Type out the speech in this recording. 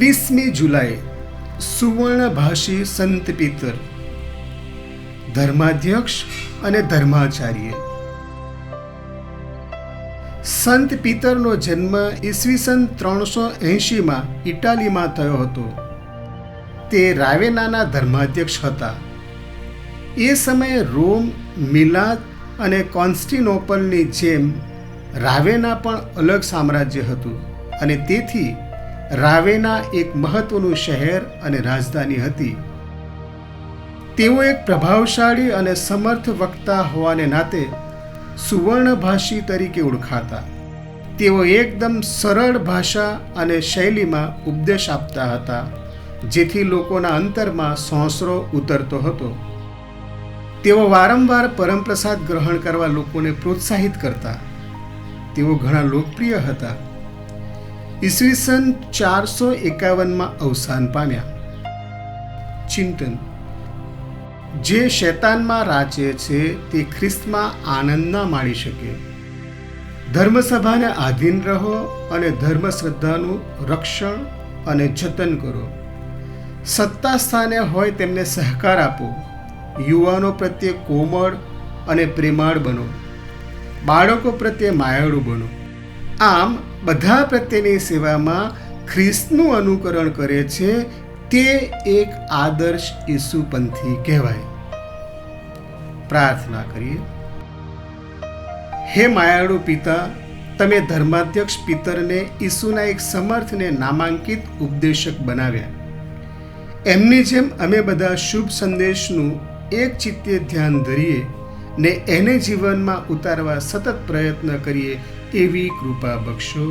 ત્રીસમી જુલાઈ સુવર્ણભાષી સંત પિતર, ધર્માધ્યક્ષ અને ધર્માચાર્ય. સંત પિતરનો જન્મ ઈસવીસન ત્રણસો એંશીમાં ઇટાલીમાં થયો હતો. તે રાવેનાના ધર્માધ્યક્ષ હતા. એ સમયે રોમ, મિલાદ અને કોન્સ્ટિનોપલની જેમ રાવેના પણ અલગ સામ્રાજ્ય હતું અને તેથી રાવેના એક મહત્વનું શહેર અને રાજધાની હતી. તેઓ એક પ્રભાવશાળી અને સમર્થ વક્તા હોવાને નાતે સુવર્ણભાષી તરીકે ઓળખાતા. તેઓ એકદમ સરળ ભાષા અને શૈલીમાં ઉપદેશ આપતા હતા, જેથી લોકોના અંતરમાં સોંસરો ઉતરતો હતો. તેઓ વારંવાર પરમપ્રસાદ ગ્રહણ કરવા લોકોને પ્રોત્સાહિત કરતા. તેઓ ઘણા લોકપ્રિય હતા. ઈસવીસન ચારસો એકાવનમાં અવસાન પામ્યા. ચિંતન. જે શૈતાનમાં રાચે છે, તે ખ્રિસ્તમાં આનંદ ના માણી શકે. ધર્મસભાને આધીન રહો અને ધર્મ શ્રદ્ધાનું રક્ષણ અને જતન કરો. સત્તા સ્થાને હોય તેમને સહકાર આપો. યુવાનો પ્રત્યે કોમળ અને પ્રેમાળ બનો. બાળકો પ્રત્યે માયાળુ બનો. આમ બધા પ્રત્યેની સેવામાં ખ્રિસ્તનું અનુકરણ કરે છે તે એક આદર્શ ઈસુપંથી કહેવાય. પ્રાર્થના કરીએ. હે માયાળુ પિતા, તમે ધર્માધ્યક્ષ પિતરને ઈસુના એક સમર્થને નામાંકિત ઉપદેશક બનાવ્યા. એમની જેમ અમે બધા શુભ સંદેશનું એક ચિત્તે ધ્યાન ધરીએ ને એને જીવનમાં ઉતારવા સતત પ્રયત્ન કરીએ એવી કૃપા બક્ષો